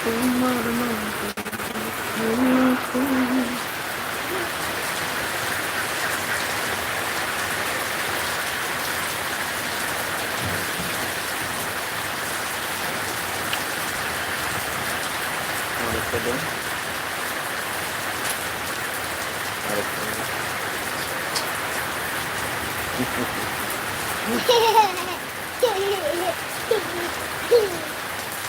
তোমার।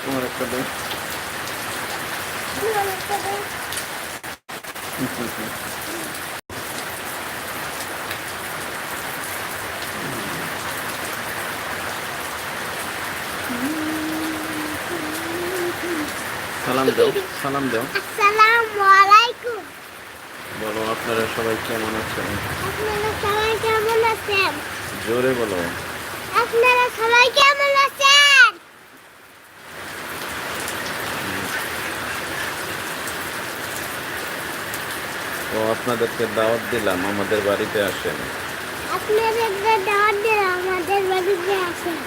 তোমার একটা দেন সালাম দাও সালাম দাও। আসসালামু আলাইকুম। বলো আপনারা সবাই কেমন আছেন? আপনারা সবাই কেমন আছেন? জোরে বলো। আপনারা সবাই কেমন আছেন? তো আপনাদেরকে দাওয়াত দিলাম আমাদের বাড়িতে আসেন আপনাদেরকে দাওয়াত দিলাম আমাদের বাড়িতে আসেন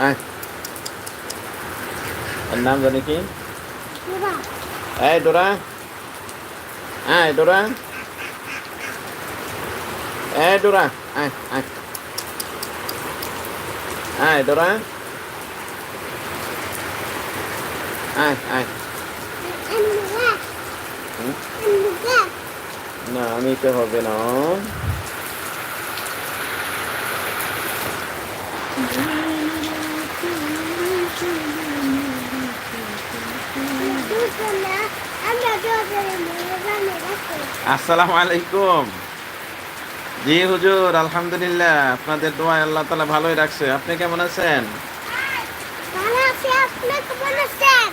আয় এর নাম জানি কি এই ডোরা আয় ডোরা এই ডোরা আয় আয় আয় ডোরা আয় আয় হুম? না আমি তো হবে না আসসালামু আলাইকুম। জি, হুজুর, আলহামদুলিল্লাহ। আপনাদের দোয়া আল্লাহ তালা ভালোই রাখছে। আপনি কেমন আছেন? আছি, আপনি কেমন আছেন?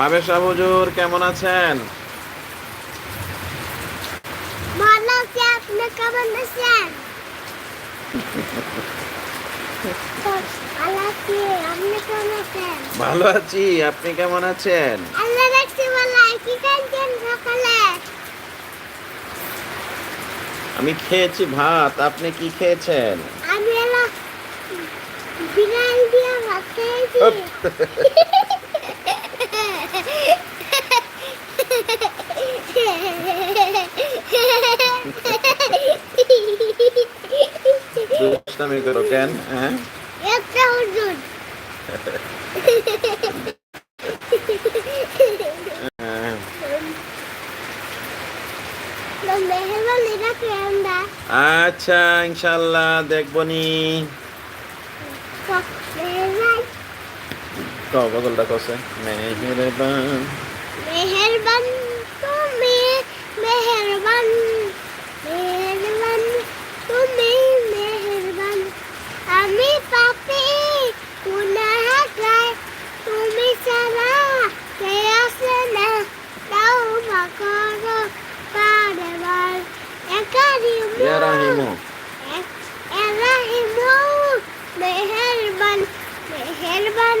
হাবেশ হুজুর কেমন আছেন? ভালো আছি আপনি কেমন আছেন? ভালো আছি আপনি কেমন আছেন? ভালো আছি আপনি কেমন আছেন? আল্লাহ রাখছি ভালো কি খাইছেন সকালে? আমি খেয়েছি ভাত আপনি কি খেয়েছেন? আমি বিরিয়ানি দিয়ে ভাত খেয়েছি। দুষ্টামি করো কেন হ্যাঁ? একটা হুজুর হ্যাঁ। আচ্ছা ইনশাল্লাহ দেখবনি কও বদলটা কসে মেহেরবান মেহরবান তুমি মেহরবান মেহরবান তুমি মেহরবান আমি পাপি গুনাহগার তুমি ছাড়া কে আসে না তাও করো বারবার একারিম ইয়া রাহিমু এরাহিমু মেহরবান মেহরবান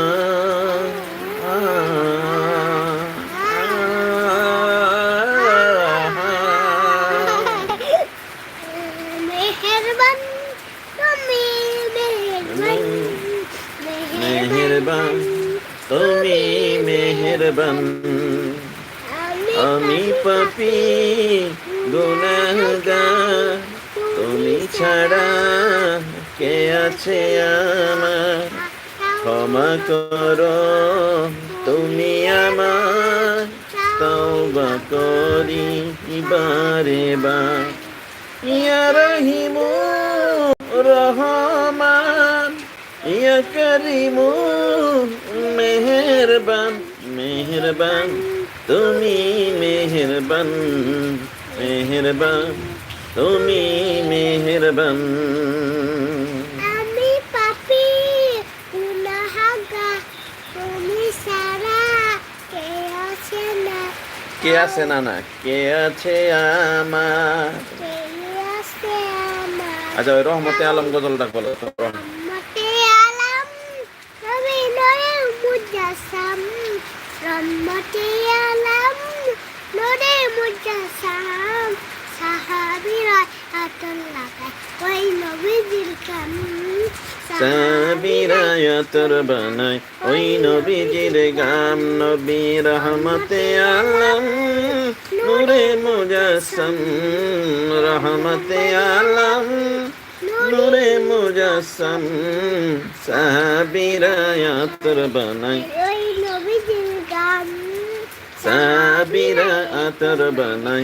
ছাড়া কে আছে আমার? ক্ষমা করো, তুমি আমার। তওবা করি বারে বার। ইয়া রহিমু রহমান, ইয়া করিমু মেহেরবান। মেহেরবান, তুমি মেহেরবান মেহেরবান। তুমি মেহেরবান। আমি পাপি গুনাহগার। তুমি সারা কে আছে না? কে আছে না না? কে আছে আমার? কে আছে আমার? আচ্ছা ওই রহমতে আলম গজলটা বলো তো। রহমতে। আলম মুজাসসাম রহমতে আলম নূরে মুজাসসাম সাহাবীরা আতন লাগায়। ওই নবীজির সাবিরায়া বানাই ওই নবীজির গাম নবী রহমতে আলম নূরে মুজাসসাম রহমতে আলম নূরে মুজাসসাম সাবিরায়া তোর বানাই ওই নবীজির গাম সাবিরা আতর গাম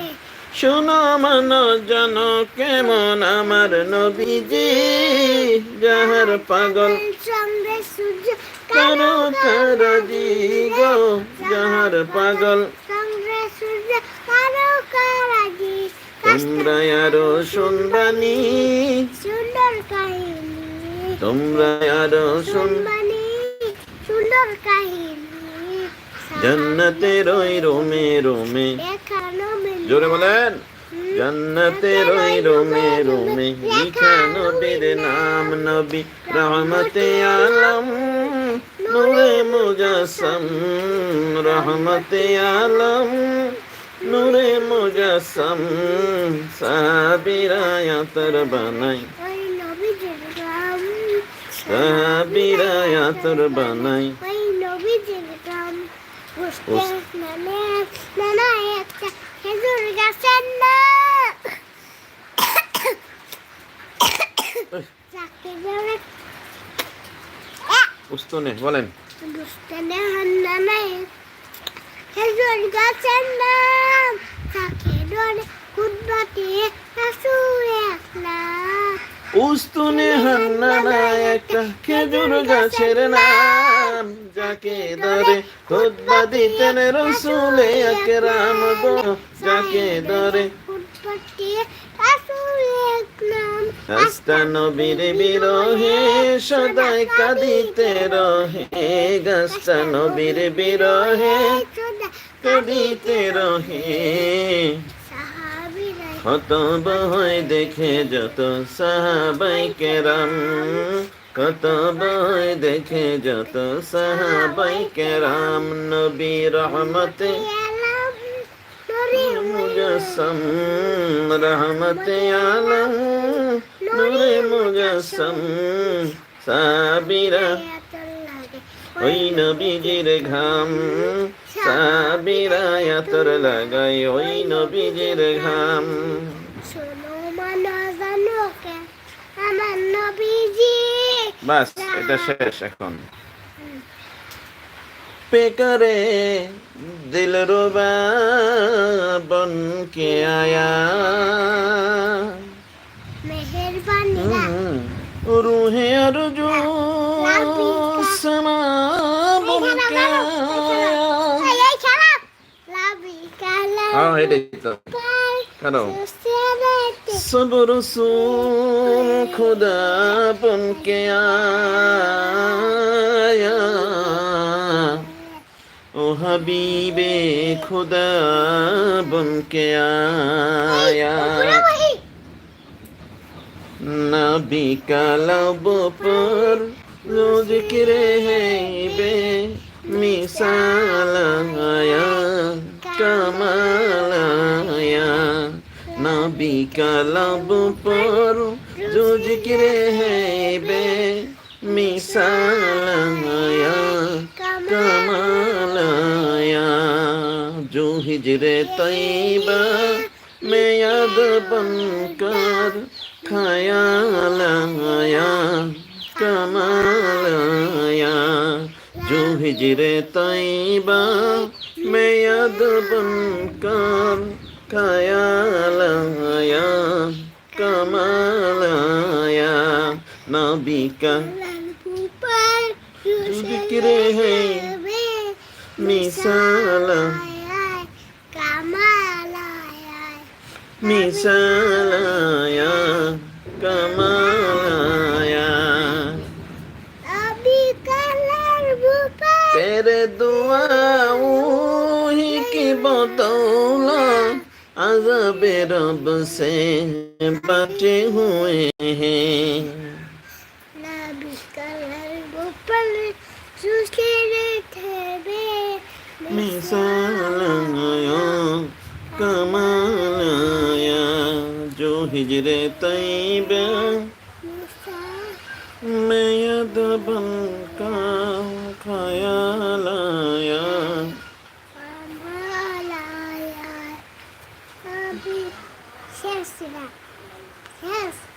শোনো মানো জানো কেমন আমার নবীজি যাহার পাগল সূর্য তারকারাজি গো যাহার পাগল কারও তোমরা আরও শুনবানি সুন্দর কাহিনী। তোমরা আরও শুন সুন্দর কাহিনী। জান্নাতের ওই রোমে রোমে। জোরে বলেন। জান্নাতের ওই রোমে রোমে। লিখা নবীর নাম নবী রহমতে আলম। নূরে মুজাসম রহমতে আলম। নূরে মুজাসম সাবিরায়াতর বানাই। সাবিরায়াতর বানাই ওই নবীজির গাম বুঝতে মানে নানা একটা খেজুর গাছের না চাকরি করে উস্তনে বলেন বুঝতে নানা খেজুর গাছের নাম চাকরি ধরে খুদবাতি রাসুল একলাম উস্তুনে হান্নানা একটা খেজুর গাছের নাম যাকে ধরে খুতবা দিতেন রসুলে একরাম গো। যাকে ধরে হাস্তা নবীর বিরহে, সদাই কাঁদিতে রহে। গাস্তা নবীর বিরহে, কাঁদিতে রহে। কত বই দেখে যত সাহাবাই কেরাম। কত বই দেখে যত সাহাবাই কেরাম নবী রহমতে মুজাসম রহমতে আলম নূরে মুজাসম সাবিরা ওই নবীজির ঘাম সাবিরা তোর লাগাই ওই নবীজির ঘাম শোনো মানা জানো কে আমার নবীজি বাস এটা শেষ এখন। পেকারে দিল রুবা বন কে আয়া। রুহে আরজু সমা বন কে सब रसूल खुदा बन के आया। ओ हबीबे खुदा बन के आया। नबी का लब पर जो ज़िक्र है बे मिसाल आया कमाल आया। नबी का लब पर, जो ज़िक्र है बे मिसाल आया कमाल आया जो हिजरे तैबा में याद बनकर ख्याल आया कमाल आया जो हिजरे तैबा में याद बनकर কায়ালায়া কামালায়া নবিকা। জিকিরে হে মিসালা মিসালা अजब रब से बचे हुए हैं मिसाल आया कमाल आया जो हिजरे तैबा